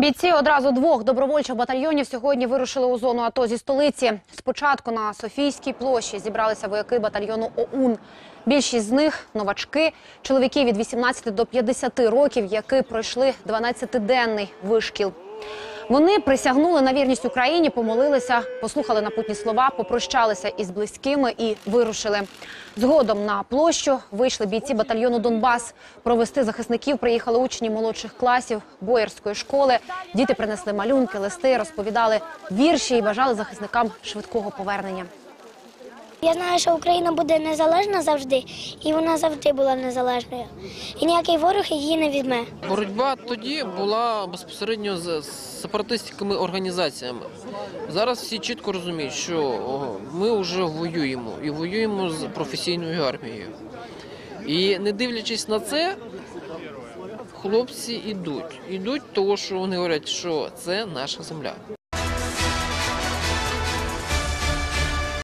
Бійці одразу двох добровольчих батальйонів сьогодні вирушили у зону АТО зі столиці. Спочатку на Софійській площі зібралися вояки батальйону ОУН. Більшість з них новачки, чоловіки від 18 до 50 років, які пройшли 12-денний вишкіл. Вони присягнули на вірність Україні, помолилися, послухали напутні слова, попрощалися із близькими і вирушили. Згодом на площу вийшли бійці батальйону Донбас. Провести захисників приїхали учні молодших класів боярської школи. Діти принесли малюнки, листи, розповідали вірші і бажали захисникам швидкого повернення. Я знаю, що Україна буде незалежна завжди, і вона завжди була незалежною. І ніякий ворог її не візьме. Боротьба тоді була безпосередньо з сепаратистськими організаціями. Зараз всі чітко розуміють, що ми вже воюємо і воюємо з професійною армією. І не дивлячись на це, хлопці йдуть. Ідуть, тому що вони говорять, що це наша земля.